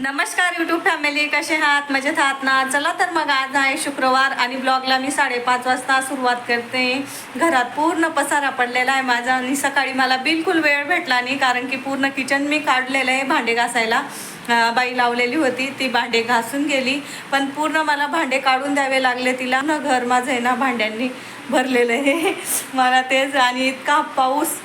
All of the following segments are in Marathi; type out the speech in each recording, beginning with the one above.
नमस्कार युट्यूब फॅमिली कसे आहात? मजेत आहात ना? चला तर मग आज आहे शुक्रवार आणि ब्लॉगला मी साडेपाच वाजता सुरुवात करते. घरात पूर्ण पसारा पडलेला आहे माझा आणि सकाळी मला बिलकुल वेळ भेटला नाही कारण की पूर्ण किचन मी काढलेलं आहे भांडे घासायला. बाई लावलेली होती ती भांडे घासून गेली. पण पूर्ण मला भांडे काढून द्यावे लागले. तिला ना घर माझं आहे ना भांड्यांनी भरलेलं आहे. मला तेच आणि इतका पाऊस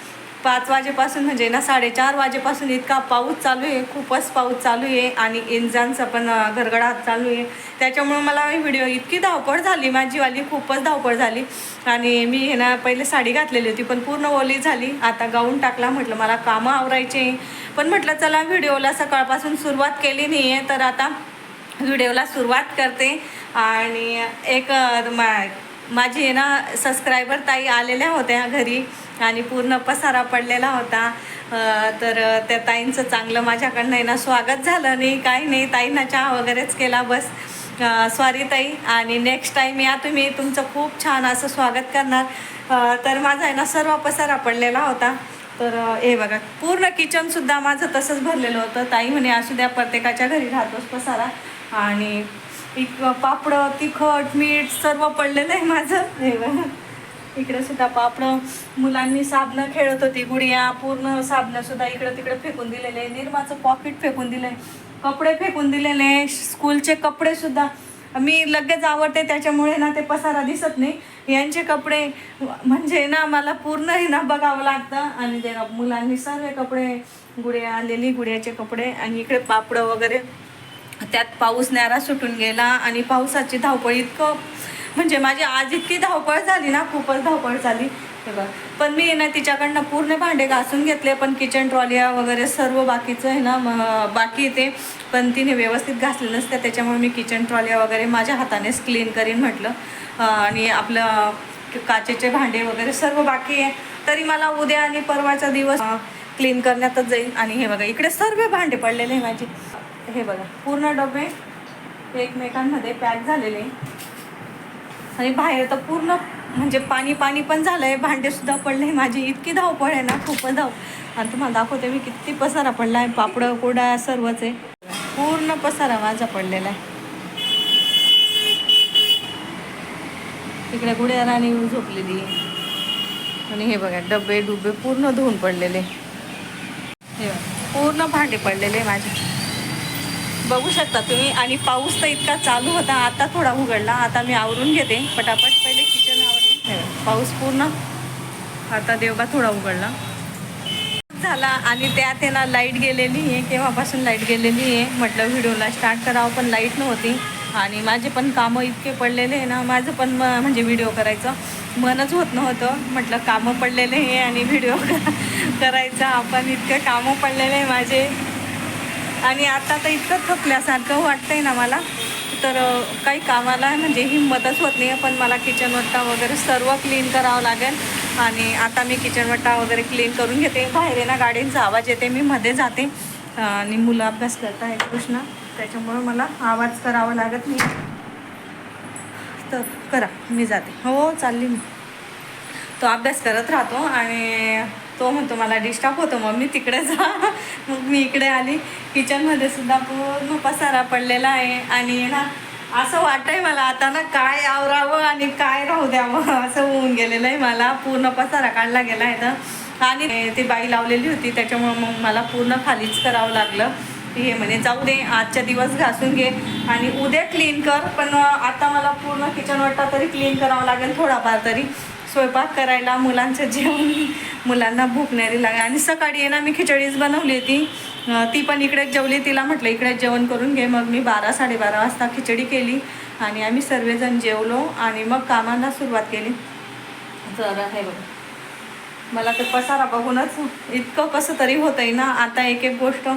पाच वाजेपासून म्हणजे ना साडेचार वाजेपासून इतका पाऊस चालू आहे खूपच पाऊस चालू आहे आणि इंजांचा पण अं, चालू आहे. त्याच्यामुळं मला व्हिडिओ इतकी धावपळ झाली माझीवाली खूपच धावपळ झाली. आणि मी हे ना पहिले साडी घातलेली होती पण पूर्ण ओली झाली. आता गाऊन टाकला म्हटलं मला कामं आवरायचे पण म्हटलं चला व्हिडिओला सकाळपासून सुरुवात केली नाही आहे तर आता व्हिडिओला सुरुवात करते. आणि एक मा माझी आहे ना सबस्क्रायबर ताई आलेल्या होत्या घरी आणि पूर्ण पसारा पडलेला होता. तर त्या ताईंचं चांगलं माझ्याकडनं आहे ना स्वागत झालं नाही काही नाही ताईंना चहा वगैरेच केला बस. सॉरी ताई आणि नेक्स्ट टाईम या तुम्ही तुमचं खूप छान असं स्वागत करणार. तर माझा आहे ना सर्व पसारा पडलेला होता. तर हे बघा पूर्ण किचनसुद्धा माझं तसंच भरलेलं होतं. ताई म्हणे असू द्या प्रत्येकाच्या घरी राहतोच पसारा. आणि इक पापडं तिखट मीठ सर्व पडलेलं आहे माझं. हे बघा. इकडे सुद्धा पापडं. मुलांनी साबणं खेळत होती गुडिया. पूर्ण साबणंसुद्धा इकडं तिकडे फेकून दिलेले निर्माचं पॉकेट फेकून दिलंय. कपडे फेकून दिलेले स्कूलचे कपडे सुद्धा. मी लगेच आवडते त्याच्यामुळे ना ते पसारा दिसत नाही. यांचे कपडे म्हणजे ना मला पूर्ण हे ना बघावं लागतं. आणि ते मुलांनी सर्व कपडे गुडिया आलेली गुडियाचे कपडे. आणि इकडे पापडं वगैरे. त्यात पाऊस न्यारा सुटून गेला आणि पावसाची धावपळ इतकं म्हणजे माझी आज इतकी धावपळ झाली ना खूपच धावपळ झाली. हे पण मी ना तिच्याकडनं पूर्ण भांडे घासून घेतले पण किचन ट्रॉलिया वगैरे सर्व बाकीचं आहे ना बाकी ते. पण तिने व्यवस्थित घासले नसते त्याच्यामुळे मी किचन ट्रॉलिया वगैरे माझ्या हातानेच क्लीन करीन म्हटलं. आणि आपलं काचेचे भांडे वगैरे सर्व बाकी आहे. तरी मला उद्या आणि परवाचा दिवस क्लीन करण्यातच जाईल. आणि हे बघा इकडे सर्व भांडे पडलेले आहे माझे. हे बघा पूर्ण डबे एकमेकांमध्ये पॅक झालेले. आणि बाहेर तर पूर्ण म्हणजे पाणी पाणी पण झालं आहे भांडेसुद्धा पडले. माझी इतकी धावपळ आहे ना खूपच धाव. आणि तुम्हाला दाखवते मी किती पसारा पडला आहे पापडं कोडा सर्वच आहे. पूर्ण पसारा माझा पडलेला आहे. तिकडे गुड्या राणी येऊन झोपलेली. आहे आणि हे बघा डबे डुबे पूर्ण धुवून पडलेले. हे बघा, पूर्ण भांडे पडलेले माझे. बघू शकता तुम्ही. आणि पाऊस तर इतका चालू होता आता थोडा उघडला. आता मी आवरून घेते. पटापट पहिले किचन आवडते पाऊस पूर्ण. आता देवबा थोडा उघडला. झाला. आणि त्यात आहे ना लाइट गेलेली आहे. केव्हापासून लाइट गेलेली आहे? म्हटलं व्हिडिओला स्टार्ट करावं पण लाइट नव्हती. आणि माझे पण कामं इतके पडलेले आहे ना माझं पण म- म्हणजे व्हिडिओ करायचं मनच होत नव्हतं. म्हटलं कामं पडलेले आहे आणि व्हिडिओ करायचा. आपण इतके कामं पडलेले आहे माझे. आणि आता तर इतकं थकल्यासारखं वाटतंय ना मला. तर काही कामाला म्हणजे हिंमतच होत नाही पण मला किचन वट्टा वगैरे सर्व क्लीन करावं लागेल. आणि आता मी किचन वट्टा वगैरे क्लीन करून घेते. बाहेर आहे ना गाडींचा आवाज येते. मी मध्ये जाते. आणि मुलं अभ्यास करत आहेत कृष्णा. त्याच्यामुळं मला आवाज करावा लागत नाही. तर करा. मी जाते. हो चालली मी. तो अभ्यास करत राहतो आणि तो म्हणतो मला डिस्टर्ब होतो मग मी तिकडे जा. मग मी इकडे आली. किचनमध्ये सुद्धा पूर्ण पसारा पडलेला आहे. आणि ना असं वाटतंय मला आता ना काय आवरावं आणि काय राहू द्यावं असं होऊन गेलेलं आहे मला. पूर्ण पसारा काढला गेला आहे तर आणि ती बाई लावलेली होती त्याच्यामुळं मग मला पूर्ण खालीच करावं लागलं. हे म्हणे जाऊ दे आजच्या दिवस घासून घे आणि उद्या क्लीन कर. पण आता मला पूर्ण किचन वाटतं तरी क्लीन करावं लागेल थोडाफार तरी. स्वयंपाक करायला मुलांचं जेवण मुलांना भूक नाही लागेल आणि सकाळी आहे ना मी खिचडीच बनवली होती. ती पण इकडेच जेवली तिला म्हटलं इकडे जेवण करून घे. मग मी बारा साडेबारा वाजता खिचडी केली आणि आम्ही सर्वजण जेवलो आणि मग कामांना सुरुवात केली. तर हे बघ मला ते पसारा बघूनच इतकं कसं तरी होतंय ना. आता एक एक गोष्ट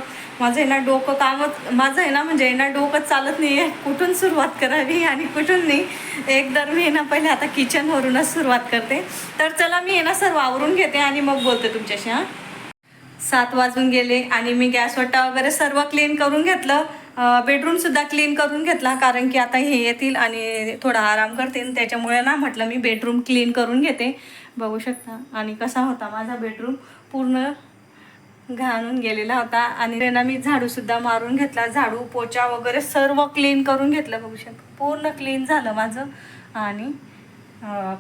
माझं आहे ना डोकं कामच माझं आहे ना म्हणजे आहे ना डोकं चालत नाही आहे कुठून सुरुवात करावी आणि कुठून नाही? एकदर मी आहे ना पहिले आता किचनवरूनच सुरुवात करते. तर चला मी आहे ना सर्व आवरून घेते आणि मग बोलते तुमच्याशी हां. सात वाजून गेले आणि मी गॅस वट्टा वगैरे सर्व क्लीन करून घेतलं. बेडरूमसुद्धा क्लीन करून घेतला कारण की आता हे येतील आणि थोडा आराम करतील. त्याच्यामुळे ना म्हटलं मी बेडरूम क्लीन करून घेते. बघू शकता. आणि कसा होता माझा बेडरूम? पूर्ण घाणून गेलेला होता आणि त्यांना मी झाडू सुद्धा मारून घेतला. झाडू पोचा वगैरे सर्व क्लीन करून घेतलं बघू शकता. पूर्ण क्लीन झालं माझं. आणि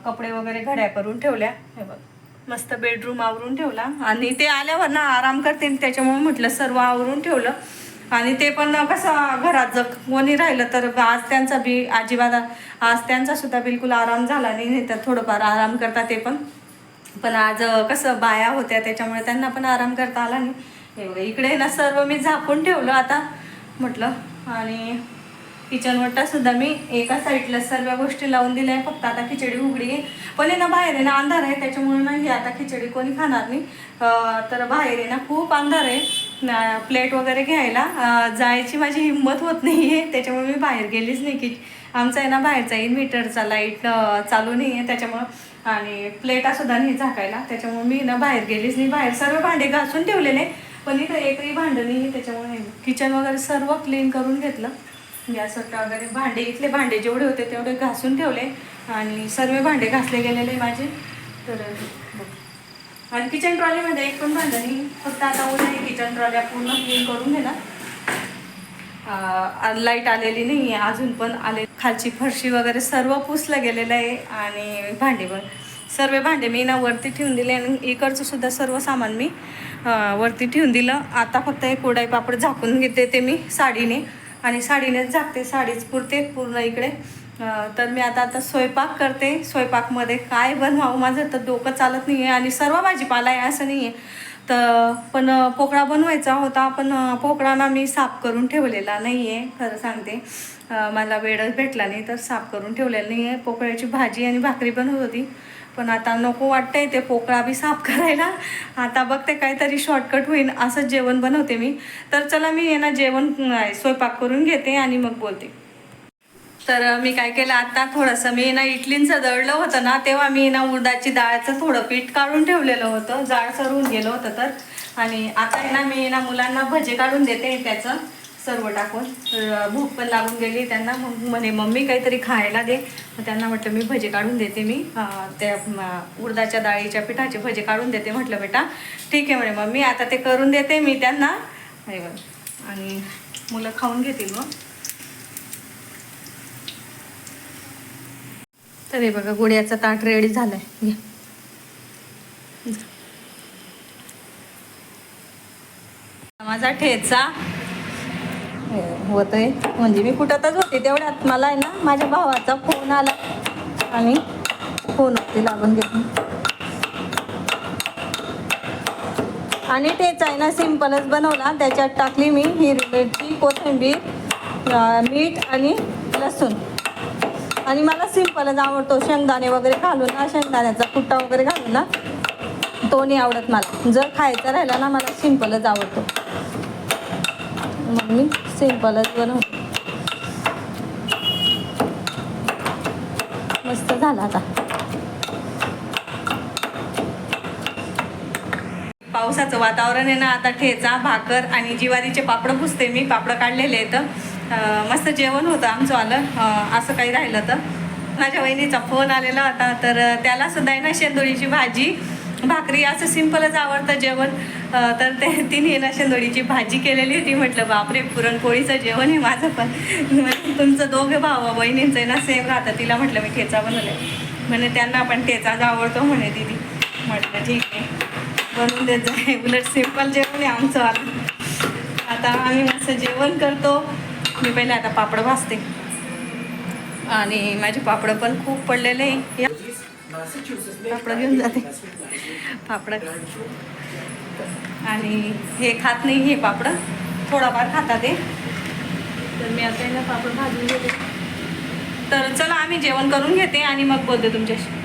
कपडे वगैरे घड्या करून ठेवल्या. हे बघ मस्त बेडरूम आवरून ठेवला. आणि ते आल्यावर ना आराम करते त्याच्यामुळे म्हटलं सर्व आवरून ठेवलं. आणि ते पण कसं घरात जर कोणी राहिलं तर आज त्यांचा बी अजिबात आज त्यांचा सुद्धा बिलकुल आराम झाला नाही. नाही तर थोडंफार आराम करता ते पण. पण आज कसं बाया होत्या त्याच्यामुळे त्यांना पण आराम करता आला नाही. एवढं इकडे ना सर्व मी झाकून ठेवलं आता म्हटलं. आणि किचन सुद्धा मी एका साईडला सर्व गोष्टी लावून दिल्या आहे फक्त आता खिचडी उघडी पण आहे ना बाहेर आहे ना अंधार आहे. त्याच्यामुळे ना ही आता खिचडी कोणी खाणार नाही. तर बाहेर आहे ना खूप अंधार आहे. प्लेट वगैरे घ्यायला. जायची माझी हिंमत होत नाही आहे त्याच्यामुळे मी बाहेर गेलीच नाही की आमचा आहे ना बाहेरचा इन्व्हर्टरचा लाइट चालू नाही आहे त्याच्यामुळं. आणि प्लेटा सुद्धा नाही झाकायला. त्याच्यामुळं मी ना बाहेर गेलीच नाही. बाहेर सर्व भांडे घासून ठेवलेले. पण इथं एकही भांडं नाही आहे त्याच्यामुळे किचन वगैरे सर्व क्लीन करून घेतलं. गॅस वगैरे भांडे इथले भांडे जेवढे होते तेवढे घासून ठेवले. आणि सर्व भांडे घासले गेलेले माझे. तर आणि किचन ट्रॉलीमध्ये एक पण भांडं नाही. फक्त आता उद्या किचन ट्रॉल्या पूर्ण क्लीन करून घेणार लाइट आलेली नाही आहे अजून पण आले. खालची फरशी वगैरे सर्व पुसलं गेलेलं आहे आणि भांडीवर पण. सर्व भांडे मी ना वरती ठेवून दिले आणि इकडचं सुद्धा सर्व सामान मी वरती ठेवून दिलं. आता फक्त एक कोडाई पापड झाकून घेते ते मी साडीने. आणि साडीनेच झाकते साडीच पुरते पूर्ण इकडे. तर मी आता आता स्वयंपाक करते. स्वयंपाकमध्ये काय बनवावं माझं तर डोकं चालत नाही आहे आणि सर्व भाजीपाला आहे असं नाही आहे तर पण पोकळा बनवायचा होता. पण पोकळा ना मी साफ करून ठेवलेला नाही आहे खरं सांगते. मला वेळच भेटला नाही तर साफ करून ठेवलेला नाही आहे पोकळ्याची भाजी आणि भाकरी बनवत होती पण आता नको वाटतंय ते पोकळा बी साफ करायला. आता बघते काहीतरी शॉर्टकट होईल असंच जेवण बनवते मी. तर चला मी आहे ना जेवण स्वयंपाक करून घेते आणि मग बोलते. तर मी काय केलं आता थोडंसं मी ना इडलींचं दळलं होतं ना तेव्हा मी ना उडदाची डाळचं थोडं पीठ काढून ठेवलेलं होतं. जाड सरून गेलं होतं तर. आणि आता आहे ना मी ना मुलांना भजे काढून देते त्याचं सर्व टाकून. भूक पण लागून गेली त्यांना. मग म्हणे मम्मी काहीतरी खायला दे. मग त्यांना म्हटलं मी भजे काढून देते मी. त्या उडदाच्या डाळीच्या पिठाचे भजे काढून देते. म्हटलं बेटा ठीक आहे. म्हणे मम्मी आता ते करून देते मी त्यांना. हे आणि मुलं खाऊन घेतील मग. तर हे बघा गुड्याचा ताट रेडी झालाय. घ्या. माझा ठेचा. हो, होत आहे म्हणजे मी कुठतच होते तेवढ्यात. मला आहे ना माझ्या भावाचा फोन आला. आणि फोन होते लागून घेतली. आणि ठेचा आहे ना सिम्पलच बनवला. त्याच्यात टाकली मी हिरवीची कोथिंबीर मीठ आणि लसूण. आणि मला सिम्पलच आवडतो. शेंगदाणे वगैरे घालून ना शेंगदाण्याचा कुट्टा वगैरे घालून ना तो नाही आवडत मला. जर खायचा राहिला ना मला सिम्पलच आवडतो. मग मी सिम्पलच बनवतो. मस्त झाला आता. पावसाचं वातावरण आहे ना आता ठेचा भाकर आणि जिवारीचे पापड पुसते मी. पापड काढलेले आहेत. मस्त जेवण होतं आमचं आलं. असं काही राहिलं तर. माझ्या वहिनीचा फोन आलेला होता तर त्यालासुद्धा त्याला सुद्धा आहे ना शेंदोळीची भाजी. भाकरी असं सिम्पलच आवडतं जेवण. तर ते तिने ना शेंदोळीची भाजी केलेली होती. म्हटलं बापरे पुरणपोळीचं जेवण आहे माझं पण. म्हणजे तुमचं दोघे भाऊ बहिणींचं आहे ना सेम राहतं. तिला म्हटलं मी ठेचा बनवले म्हणे त्यांना पण ठेचाच आवडतो म्हणे दिदी. म्हटलं ठीक आहे. बनवून देत जाय. उलट सिंपल जेवण आहे आमचं आलं. आता आम्ही मस्त जेवण करतो. मी पहिले आता पापड भाजते. आणि माझे पापड पण खूप पडलेले आहे. पापड घेऊन जाते. पापड. आणि हे खात नाही हे पापड. थोडाफार खातात ते तर मी आता पापड भाजून घेते. तर चला आम्ही जेवण करून घेते आणि मग बोलते तुमच्याशी.